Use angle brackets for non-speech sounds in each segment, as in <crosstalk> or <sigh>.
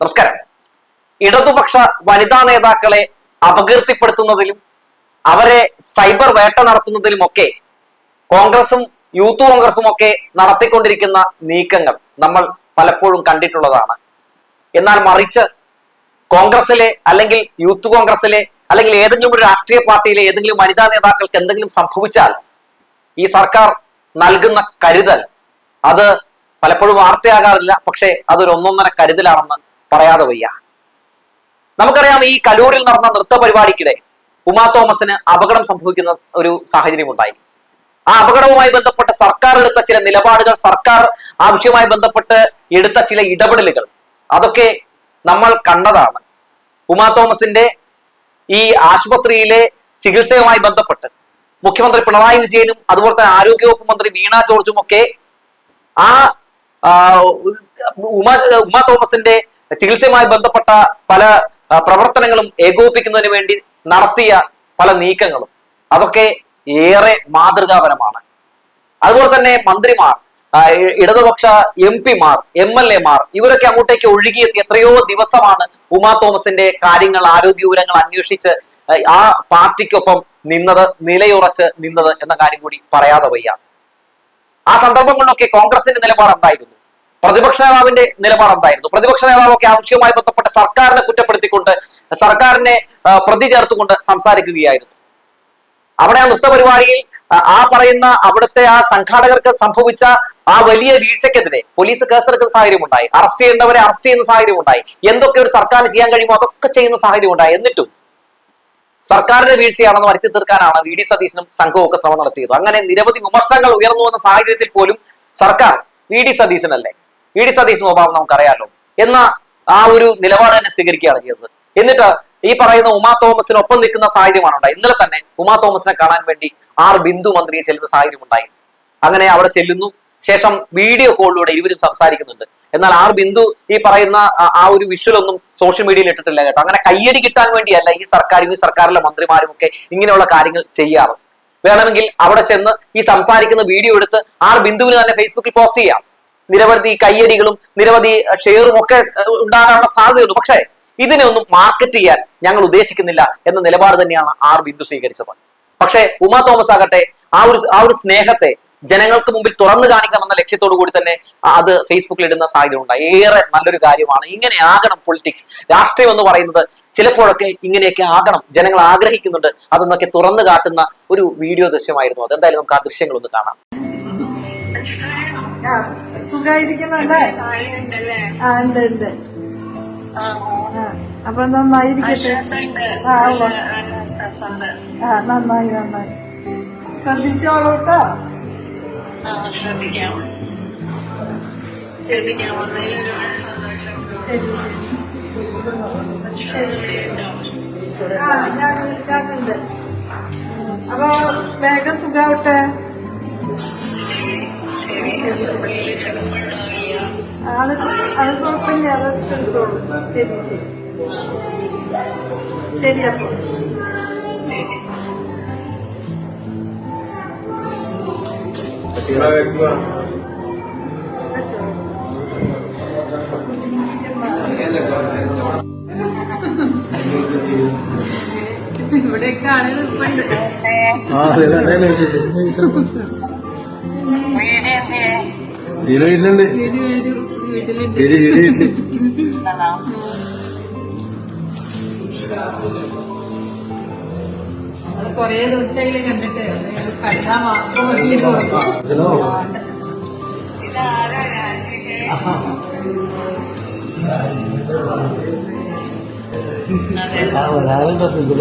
നമസ്കാരം. ഇടതുപക്ഷ വനിതാ നേതാക്കളെ അപകീർത്തിപ്പെടുത്തുന്നതിലും അവരെ സൈബർ വേട്ട നടത്തുന്നതിലുമൊക്കെ കോൺഗ്രസും യൂത്ത് കോൺഗ്രസും ഒക്കെ നടത്തിക്കൊണ്ടിരിക്കുന്ന നീക്കങ്ങൾ നമ്മൾ പലപ്പോഴും കണ്ടിട്ടുള്ളതാണ്. എന്നാൽ മറിച്ച് കോൺഗ്രസിലെ അല്ലെങ്കിൽ യൂത്ത് കോൺഗ്രസിലെ അല്ലെങ്കിൽ ഏതെങ്കിലും ഒരു രാഷ്ട്രീയ പാർട്ടിയിലെ ഏതെങ്കിലും വനിതാ നേതാക്കൾക്ക് എന്തെങ്കിലും സംഭവിച്ചാൽ ഈ സർക്കാർ നൽകുന്ന കരുതൽ അത് പലപ്പോഴും വാർത്തയാകാറില്ല പക്ഷേ അതൊരു ഒന്നൊന്നര കരുതലാണെന്ന് പറയാതെ വയ്യ. നമുക്കറിയാം ഈ കലൂരിൽ നടന്ന നൃത്ത പരിപാടിക്കിടെ ഉമാ തോമസിന് അപകടം സംഭവിക്കുന്ന ഒരു സാഹചര്യം ഉണ്ടായി. ആ അപകടവുമായി ബന്ധപ്പെട്ട സർക്കാർ എടുത്ത ചില നിലപാടുകൾ സർക്കാർ ആവശ്യവുമായി ബന്ധപ്പെട്ട് എടുത്ത ചില ഇടപെടലുകൾ അതൊക്കെ നമ്മൾ കണ്ടതാണ്. ഉമാ തോമസിന്റെ ഈ ആശുപത്രിയിലെ ചികിത്സയുമായി ബന്ധപ്പെട്ട് മുഖ്യമന്ത്രി പിണറായി വിജയനും അതുപോലെ തന്നെ ആരോഗ്യവകുപ്പ് മന്ത്രി വീണ ജോർജും ഒക്കെ ആ ഉമാ ഉമാ തോമസിന്റെ ചികിത്സയുമായി ബന്ധപ്പെട്ട പല പ്രവർത്തനങ്ങളും ഏകോപിപ്പിക്കുന്നതിന് വേണ്ടി നടത്തിയ പല നീക്കങ്ങളും. അതൊക്കെ ഏറെ മാതൃകാപരമാണ്. അതുപോലെ തന്നെ മന്ത്രിമാർ ഇടതുപക്ഷ എം പിമാർ എം എൽ എമാർ ഇവരൊക്കെ അങ്ങോട്ടേക്ക് ഒഴുകിയെത്തി എത്രയോ ദിവസമാണ് ഉമാ തോമസിന്റെ കാര്യങ്ങൾ ആരോഗ്യ വിവരങ്ങൾ അന്വേഷിച്ച് ആ, പാർട്ടിക്കൊപ്പം നിന്നത് നിലയുറച്ച് നിന്നത് എന്ന കാര്യം കൂടി പറയാതെ വയ്യ. ആ സന്ദർഭങ്ങളിലൊക്കെ കോൺഗ്രസിന്റെ നിലപാട് എന്തായിരുന്നു? പ്രതിപക്ഷ നേതാവിന്റെ നിലപാട് എന്തായിരുന്നു? പ്രതിപക്ഷ നേതാവൊക്കെ ആവശ്യവുമായി ബന്ധപ്പെട്ട സർക്കാരിനെ കുറ്റപ്പെടുത്തിക്കൊണ്ട് സർക്കാരിനെ പ്രതി ചേർത്തുകൊണ്ട് സംസാരിക്കുകയായിരുന്നു. അവിടെ ആ നൃത്തപരിപാടിയിൽ ആ പറയുന്ന അവിടുത്തെ ആ സംഘാടകർക്ക് സംഭവിച്ച ആ വലിയ വീഴ്ചക്കെതിരെ പോലീസ് കേസെടുക്കുന്ന സാഹചര്യം ഉണ്ടായി. അറസ്റ്റ് ചെയ്യേണ്ടവരെ അറസ്റ്റ് ചെയ്യുന്ന സാഹചര്യം ഉണ്ടായി. എന്തൊക്കെ ഒരു സർക്കാരിന് ചെയ്യാൻ കഴിയുമോ അതൊക്കെ ചെയ്യുന്ന സാഹചര്യം ഉണ്ടായി. എന്നിട്ടും സർക്കാരിന്റെ വീഴ്ചയാണെന്ന് വരുത്തി തീർക്കാനാണ് വി. ഡി. സതീശനും സംഘവും ഒക്കെ ശ്രമം നടത്തിയത്. അങ്ങനെ നിരവധി വിമർശനങ്ങൾ ഉയർന്നു വന്ന സാഹചര്യത്തിൽ പോലും സർക്കാർ വി. ഡി. സതീശനല്ലേ വി ഡി സതീഷ് സ്വഭാവം നമുക്കറിയാലോ. എന്ന ആ ഒരു നിലപാട് തന്നെ സ്വീകരിക്കുകയാണ് ചെയ്തത്. എന്നിട്ട് ഈ പറയുന്ന ഉമാ തോമസിനൊപ്പം നിൽക്കുന്ന സാഹചര്യമാണ് ഉണ്ടായി ഇന്നലെ തന്നെ ഉമാ തോമസിനെ കാണാൻ വേണ്ടി ആർ ബിന്ദു മന്ത്രിയെ ചെല്ലുന്ന സാഹചര്യം ഉണ്ടായി. അങ്ങനെ അവിടെ ചെല്ലുന്നു. ശേഷം വീഡിയോ കോളിലൂടെ ഇരുവരും സംസാരിക്കുന്നുണ്ട്. എന്നാൽ ആർ ബിന്ദു ഈ പറയുന്ന ആ- ഒരു വിഷ്വൽ ഒന്നും സോഷ്യൽ മീഡിയയിൽ ഇട്ടിട്ടില്ല കേട്ടോ. അങ്ങനെ കയ്യടി കിട്ടാൻ വേണ്ടിയല്ല ഈ സർക്കാരും ഈ സർക്കാരിലെ മന്ത്രിമാരും ഒക്കെ ഇങ്ങനെയുള്ള കാര്യങ്ങൾ ചെയ്യാറ്. വേണമെങ്കിൽ അവിടെ ചെന്ന് ഈ സംസാരിക്കുന്ന വീഡിയോ എടുത്ത് ആർ ബിന്ദുവിന് തന്നെ ഫേസ്ബുക്കിൽ പോസ്റ്റ് ചെയ്യാം. നിരവധി കയ്യടികളും നിരവധി ഷെയറും ഒക്കെ ഉണ്ടാകാനുള്ള സാധ്യതയുണ്ട്. പക്ഷേ ഇതിനെ ഒന്നും മാർക്കറ്റ് ചെയ്യാൻ ഞങ്ങൾ ഉദ്ദേശിക്കുന്നില്ല എന്ന നിലപാട് തന്നെയാണ് ആർ ബിന്ദു സ്വീകരിച്ചത്. പക്ഷേ ഉമ തോമസ് ആകട്ടെ ആ ഒരു ആ ഒരു സ്നേഹത്തെ ജനങ്ങൾക്ക് മുമ്പിൽ തുറന്നു കാണിക്കണമെന്ന ലക്ഷ്യത്തോടു കൂടി തന്നെ അത് ഫേസ്ബുക്കിൽ ഇടുന്ന സാഹചര്യം ഉണ്ടായി ഏറെ നല്ലൊരു കാര്യമാണ്. ഇങ്ങനെ ആകണം പൊളിറ്റിക്സ് രാഷ്ട്രീയം എന്ന് പറയുന്നത് ചിലപ്പോഴൊക്കെ ഇങ്ങനെയൊക്കെ ആകണം. ജനങ്ങൾ ആഗ്രഹിക്കുന്നുണ്ട് അതൊന്നൊക്കെ തുറന്നു കാട്ടുന്ന ഒരു വീഡിയോ ദൃശ്യമായിരുന്നു. അത് എന്തായാലും നമുക്ക് ആ ദൃശ്യങ്ങളൊന്ന് കാണാം. <laughs> സുഖായിരിക്കണല്ലേ ആ ഉണ്ട് അപ്പൊ നന്നായിരിക്കട്ടെ. ആ നന്നായി നന്നായി. ശ്രദ്ധിച്ചോളൂ കേട്ടോ ശ്രദ്ധിക്കാം. ശ്രദ്ധിക്കാം. വന്നതിൽ ഒരുപാട് സന്തോഷം ശരി ശരി. ആ ഞാൻ വിളിക്കാറുണ്ട്. അപ്പൊ വേഗം സുഖാവട്ടെ. അത് അത് കുഴപ്പമില്ല റെസ്റ്റ് എടുത്തോളൂ ശരി ശരി ശരി അപ്പൊ ഇവിടെയൊക്കെ ആളുകൾ വീട് വീട്ടിലുണ്ട് കൊറേ ദിവസമായില്ലേ കണ്ടിട്ട്. കണ്ടാ പറഞ്ഞു.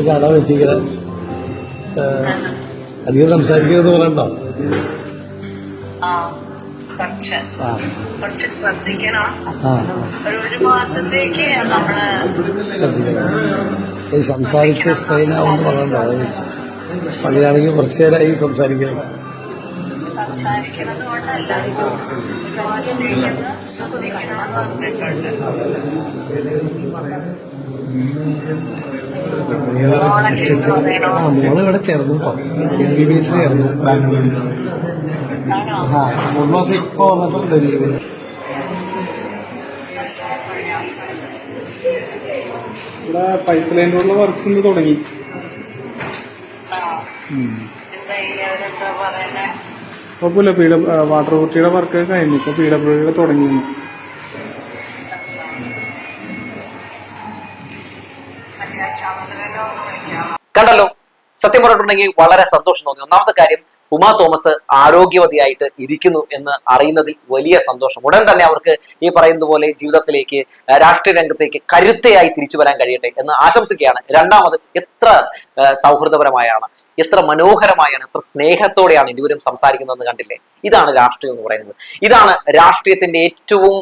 കാണാൻ പറ്റിയില്ല അധികം സംസാരിക്കുന്നത് പറയണ്ടോ? ആ. കുറച്ച്. കുറച്ച് ശ്രദ്ധിക്കണം. ഒരു ഒരു മാസത്തേക്ക് നമ്മൾ ശ്രദ്ധിക്കണം. ഈ സംസാരിച്ച സ്ട്രെയിനാവുമെന്ന് പറയണ്ടോ പള്ളിയാണെങ്കിൽ കുറച്ചു നേരമായി സംസാരിക്കണം. സംസാരിക്കുന്നത് കൊണ്ടല്ല. ശ്രദ്ധിക്കണം എന്ന് പറഞ്ഞിട്ടുണ്ട്. മോൾ ഇവിടെ ചേർന്നു. ബി ബി എസ് ചേർന്നു. ബാംഗ്ലൂരിൽ ആ മൂന്ന് മാസം ഇപ്പൊ വന്നിട്ടുണ്ട് ലീവിന് ഇവിടെ പൈപ്പ് റോഡിലെ വർക്ക് ഇന്ന് തുടങ്ങി. കുഴപ്പമില്ല പീഡ വാട്ടർ അതോറിറ്റിയുടെ വർക്ക് കഴിഞ്ഞു. ഇപ്പൊ പി ഡബ്ല്യുയുടെ തുടങ്ങി കണ്ടല്ലോ സത്യം പറഞ്ഞിട്ടുണ്ടെങ്കിൽ വളരെ സന്തോഷം തോന്നി. ഒന്നാമത്തെ കാര്യം ഉമാ തോമസ് ആരോഗ്യവതിയായിട്ട് ഇരിക്കുന്നു എന്ന് അറിയുന്നതിൽ വലിയ സന്തോഷം. ഉടൻ തന്നെ അവർക്ക് ഈ പറയുന്നത് പോലെ ജീവിതത്തിലേക്ക് രാഷ്ട്രീയ രംഗത്തേക്ക് കരുത്തയായി തിരിച്ചു വരാൻ കഴിയട്ടെ എന്ന് ആശംസിക്കുകയാണ്. രണ്ടാമത് എത്ര സൗഹൃദപരമായാണ് എത്ര മനോഹരമായാണ് എത്ര സ്നേഹത്തോടെയാണ് ഇരുവരും സംസാരിക്കുന്നതെന്ന് കണ്ടില്ലേ? ഇതാണ് രാഷ്ട്രീയം എന്ന് പറയുന്നത്. ഇതാണ് രാഷ്ട്രീയത്തിന്റെ ഏറ്റവും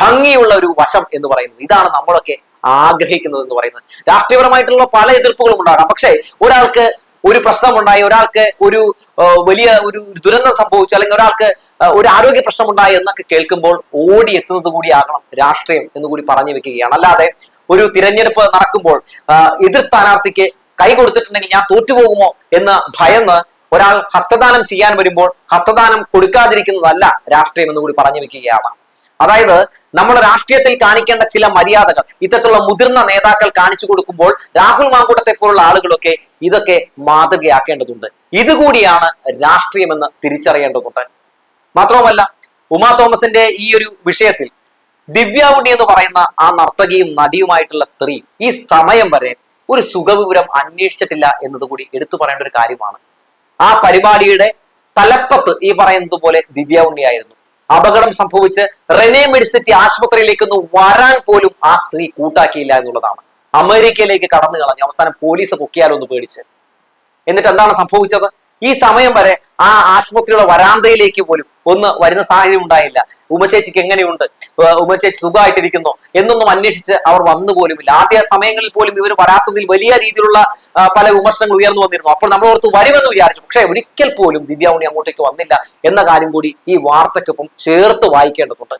ഭംഗിയുള്ള ഒരു വശം എന്ന് പറയുന്നത്. ഇതാണ് നമ്മളൊക്കെ ആഗ്രഹിക്കുന്നത് എന്ന് പറയുന്നത്. രാഷ്ട്രീയപരമായിട്ടുള്ള പല എതിർപ്പുകളും ഉണ്ടാകാം. പക്ഷേ ഒരാൾക്ക് ഒരു പ്രശ്നമുണ്ടായി ഒരാൾക്ക് ഒരു വലിയ ഒരു ദുരന്തം സംഭവിച്ചു അല്ലെങ്കിൽ ഒരാൾക്ക് ഒരു ആരോഗ്യ പ്രശ്നമുണ്ടായി എന്നൊക്കെ കേൾക്കുമ്പോൾ ഓടി എത്തുന്നത് കൂടിയാകണം രാഷ്ട്രീയം എന്ന് കൂടി പറഞ്ഞു വെക്കുകയാണ്. അല്ലാതെ ഒരു തിരഞ്ഞെടുപ്പ് നടക്കുമ്പോൾ എതിർ സ്ഥാനാർത്ഥിക്ക് കൈ കൊടുത്തിട്ടുണ്ടെങ്കിൽ ഞാൻ തോറ്റുപോകുമോ എന്ന് ഭയന്ന് ഒരാൾ ഹസ്തദാനം ചെയ്യാൻ വരുമ്പോൾ ഹസ്തദാനം കൊടുക്കാതിരിക്കുന്നതല്ല രാഷ്ട്രീയം എന്ന് കൂടി പറഞ്ഞു വെക്കുകയാണ്. അതായത് നമ്മുടെ രാഷ്ട്രീയത്തിൽ കാണിക്കേണ്ട ചില മര്യാദകൾ ഇത്തരത്തിലുള്ള മുതിർന്ന നേതാക്കൾ കാണിച്ചു കൊടുക്കുമ്പോൾ രാഹുൽ മാങ്കൂട്ടത്തെ പോലുള്ള ആളുകളൊക്കെ ഇതൊക്കെ മാതൃകയാക്കേണ്ടതുണ്ട്. ഇതുകൂടിയാണ് രാഷ്ട്രീയമെന്ന് തിരിച്ചറിയേണ്ടതുണ്ട്. മാത്രവുമല്ല ഉമാ തോമസിന്റെ ഈ ഒരു വിഷയത്തിൽ ദിവ്യ ഉണ്ണി എന്ന് പറയുന്ന ആ നർത്തകിയും നടിയുമായിട്ടുള്ള സ്ത്രീ ഈ സമയം വരെ ഒരു സുഖവിവരം അന്വേഷിച്ചിട്ടില്ല എന്നതുകൂടി എടുത്തു പറയേണ്ട ഒരു കാര്യമാണ്. ആ പരിപാടിയുടെ തലപ്പത്ത് ഈ പറയുന്നത് പോലെ ദിവ്യ ഉണ്ണിയായിരുന്നു. അപകടം സംഭവിച്ച് റെനെ മെഡിസിറ്റി ആശുപത്രിയിലേക്ക് ഒന്ന് വരാൻ പോലും ആ സ്ത്രീ കൂട്ടാക്കിയില്ല എന്നുള്ളതാണ്. അമേരിക്കയിലേക്ക് കടന്നു കളഞ്ഞു അവസാനം പോലീസ് പൊക്കിയാലോ എന്ന് പേടിച്ച്. എന്നിട്ട് എന്താണ് സംഭവിച്ചത്? ഈ സമയം വരെ ആ ആശുപത്രിയുടെ വരാന്തയിലേക്ക് പോലും ഒന്ന് വരുന്ന സാഹചര്യം ഉണ്ടായില്ല. ഉമചേച്ചിക്ക് എങ്ങനെയുണ്ട്? ഉമചേച്ചി സുഖമായിട്ടിരിക്കുന്നു എന്നൊന്നും അന്വേഷിച്ച് അവർ വന്നു പോലുമില്ല. ആദ്യ സമയങ്ങളിൽ പോലും ഇവർ വരാത്തതിൽ വലിയ രീതിയിലുള്ള പല വിമർശനങ്ങൾ ഉയർന്നു വന്നിരുന്നു. അപ്പോൾ നമ്മൾ ഓർത്ത് വരുമെന്ന് വിചാരിച്ചു. പക്ഷേ ഒരിക്കൽ പോലും ദിവ്യ ഉണ്ണി അങ്ങോട്ടേക്ക് വന്നില്ല എന്ന കാര്യം കൂടി ഈ വാർത്തയ്ക്കൊപ്പം ചേർത്ത് വായിക്കേണ്ടതുണ്ട്.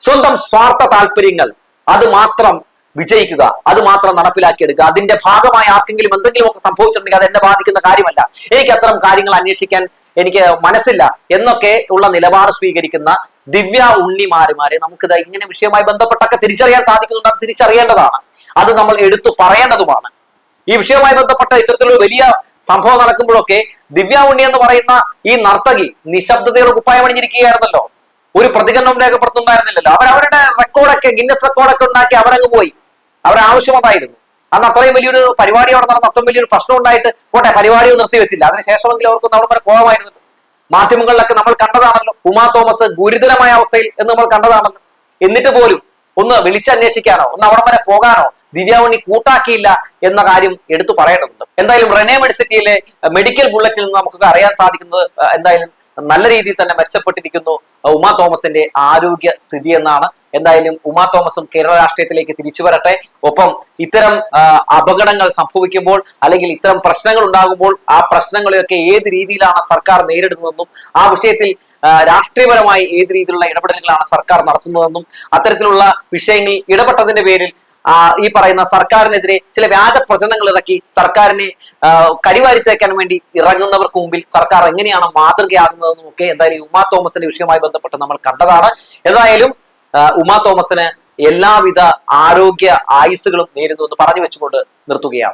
സ്വന്തം സ്വാർത്ഥ താല്പര്യങ്ങൾ അത് മാത്രം വിജയിക്കുക. അത് മാത്രം നടപ്പിലാക്കിയെടുക്കുക. അതിന്റെ ഭാഗമായി ആർക്കെങ്കിലും എന്തെങ്കിലും ഒക്കെ സംഭവിച്ചിട്ടുണ്ടെങ്കിൽ അത് എന്നെ ബാധിക്കുന്ന കാര്യമല്ല. എനിക്ക് അത്തരം കാര്യങ്ങൾ അന്വേഷിക്കാൻ എനിക്ക് മനസ്സില്ല എന്നൊക്കെ ഉള്ള നിലപാട് സ്വീകരിക്കുന്ന ദിവ്യ ഉണ്ണിമാരുമാരെ നമുക്കിത് ഇങ്ങനെ വിഷയവുമായി ബന്ധപ്പെട്ടൊക്കെ തിരിച്ചറിയാൻ സാധിക്കുന്നുണ്ട്. അത് തിരിച്ചറിയേണ്ടതാണ്. അത് നമ്മൾ എടുത്തു പറയേണ്ടതുമാണ്. ഈ വിഷയവുമായി ബന്ധപ്പെട്ട ഇത്തരത്തിലൊരു വലിയ സംഭവം നടക്കുമ്പോഴൊക്കെ ദിവ്യ ഉണ്ണി എന്ന് പറയുന്ന ഈ നർത്തകി നിശബ്ദതയുടെ കുപ്പായം അണിഞ്ഞിരിക്കുകയായിരുന്നല്ലോ. ഒരു പ്രതികരണം രേഖപ്പെടുത്തുന്നുണ്ടായിരുന്നില്ലല്ലോ. അവർ അവരുടെ റെക്കോർഡൊക്കെ ഗിന്നസ് റെക്കോർഡൊക്കെ ഉണ്ടാക്കി അവരങ്ങ് പോയി. അവരുടെ ആവശ്യം അതായിരുന്നു അന്ന് അത്രയും വലിയൊരു പരിപാടി അവിടെ നടന്ന അത്രയും വലിയൊരു പ്രശ്നം ഉണ്ടായിട്ട് പോട്ടെ പരിപാടി നിർത്തിവെച്ചില്ല അതിനുശേഷമെങ്കിലും അവർക്കൊന്ന് അവിടെ വരെ പോകാമായിരുന്നു. മാധ്യമങ്ങളിലൊക്കെ നമ്മൾ കണ്ടതാണല്ലോ ഉമാ തോമസ് ഗുരുതരമായ അവസ്ഥയിൽ എന്ന് നമ്മൾ കണ്ടതാണല്ലോ. എന്നിട്ട് പോലും ഒന്ന് വിളിച്ചന്വേഷിക്കാനോ ഒന്ന് അവിടെ വരെ പോകാനോ ദിവ്യാവണി കൂട്ടാക്കിയില്ല എന്ന കാര്യം എടുത്തു പറയേണ്ടതുണ്ട്. എന്തായാലും റെനെ മെഡിസിറ്റിയിലെ മെഡിക്കൽ ബുള്ളറ്റിൽ നിന്ന് നമുക്ക് അറിയാൻ സാധിക്കുന്നത് എന്തായാലും നല്ല രീതിയിൽ തന്നെ മെച്ചപ്പെട്ടിരിക്കുന്നു. ഉമാ തോമസിന്റെ ആരോഗ്യ സ്ഥിതി എന്നാണ്. എന്തായാലും ഉമാ തോമസും കേരള രാഷ്ട്രീയത്തിലേക്ക് തിരിച്ചു വരട്ടെ. ഒപ്പം ഇത്തരം അപകടങ്ങൾ സംഭവിക്കുമ്പോൾ അല്ലെങ്കിൽ ഇത്തരം പ്രശ്നങ്ങൾ ഉണ്ടാകുമ്പോൾ ആ പ്രശ്നങ്ങളെയൊക്കെ ഏത് രീതിയിലാണ് സർക്കാർ നേരിടുന്നതെന്നും ആ വിഷയത്തിൽ രാഷ്ട്രീയപരമായി ഏത് രീതിയിലുള്ള ഇടപെടലുകളാണ് സർക്കാർ നടത്തുന്നതെന്നും അത്തരത്തിലുള്ള വിഷയങ്ങളിൽ ഇടപെട്ടതിന്റെ പേരിൽ ഈ പറയുന്ന സർക്കാരിനെതിരെ ചില വ്യാജ പ്രചരണങ്ങൾ ഇറക്കി സർക്കാരിനെ കരിവാരി കരിവാരിത്തേക്കാൻ വേണ്ടി ഇറങ്ങുന്നവർക്ക് മുമ്പിൽ സർക്കാർ എങ്ങനെയാണ് മാതൃകയാകുന്നതെന്നും ഒക്കെ എന്തായാലും ഉമാ തോമസിന്റെ വിഷയവുമായി ബന്ധപ്പെട്ട് നമ്മൾ കണ്ടതാണ്. എന്തായാലും ഉമാ തോമസിന് എല്ലാവിധ ആരോഗ്യ ആയുസ്സുകളും നേരുന്നു എന്ന് പറഞ്ഞു വെച്ചുകൊണ്ട് നിർത്തുകയാണ്.